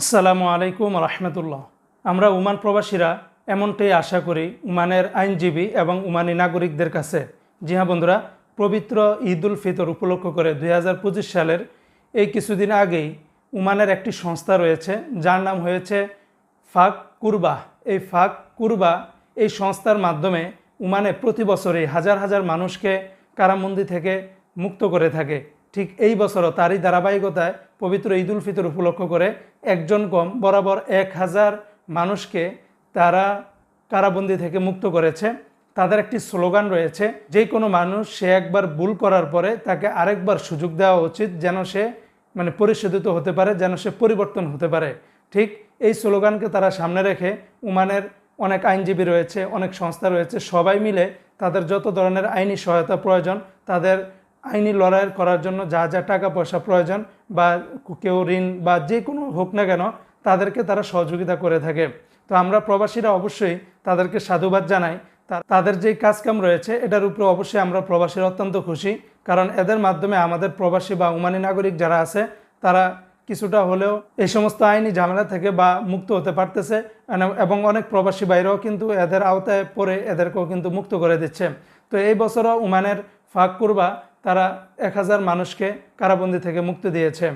আসসালামু আলাইকুম রহমতুল্লাহ। আমরা উমান প্রবাসীরা এমনটাই আশা করি, উমানের আইনজীবী এবং উমানি নাগরিকদের কাছে। জি হ্যাঁ বন্ধুরা, পবিত্র ঈদ উল ফিতর উপলক্ষ করে দুই হাজার পঁচিশ সালের এই কিছুদিন আগেই উমানের একটি সংস্থা রয়েছে, যার নাম হয়েছে ফাক কুরবা। এই ফাক কুরবা এই সংস্থার মাধ্যমে উমানে প্রতি বছরই হাজার হাজার মানুষকে কারামন্দি থেকে মুক্ত করে থাকে। ঠিক এই বছরও তারই ধারাবাহিকতায় পবিত্র ঈদ উল ফিতর উপলক্ষ করে একজন কম, বরাবর এক হাজার মানুষকে তারা কারাবন্দি থেকে মুক্ত করেছে। তাদের একটি স্লোগান রয়েছে, যে কোনো মানুষ সে একবার ভুল করার পরে তাকে আরেকবার সুযোগ দেওয়া উচিত যেন সে মানে পরিশোধিত হতে পারে, যেন সে পরিবর্তন হতে পারে। ঠিক এই স্লোগানকে তারা সামনে রেখে উমানের অনেক আইনজীবী রয়েছে, অনেক সংস্থা রয়েছে, সবাই মিলে তাদের যত ধরনের আইনি সহায়তা প্রয়োজন, তাদের আইনি লড়াই করার জন্য যা যা টাকা পয়সা প্রয়োজন বা কেউ ঋণ বা যে কোনো হোক না কেন, তাদেরকে তারা সহযোগিতা করে থাকে। তো আমরা প্রবাসীরা অবশ্যই তাদেরকে সাধুবাদ জানাই। তাদের যেই কাজকাম রয়েছে, এটার উপরে অবশ্যই আমরা প্রবাসীরা অত্যন্ত খুশি। কারণ এদের মাধ্যমে আমাদের প্রবাসী বা উমানি নাগরিক যারা আছে, তারা কিছুটা হলেও এই সমস্ত আইনি ঝামেলা থেকে বা মুক্ত হতে পারতেছে। এবং অনেক প্রবাসী বাইরেও কিন্তু এদের আওতায় পড়ে এদেরকেও কিন্তু মুক্ত করে দিচ্ছে। তো এই বছরও উমানের ফাঁক কুরবা তারা এক হাজার মানুষকে কারাবন্দি থেকে মুক্তি দিয়েছে।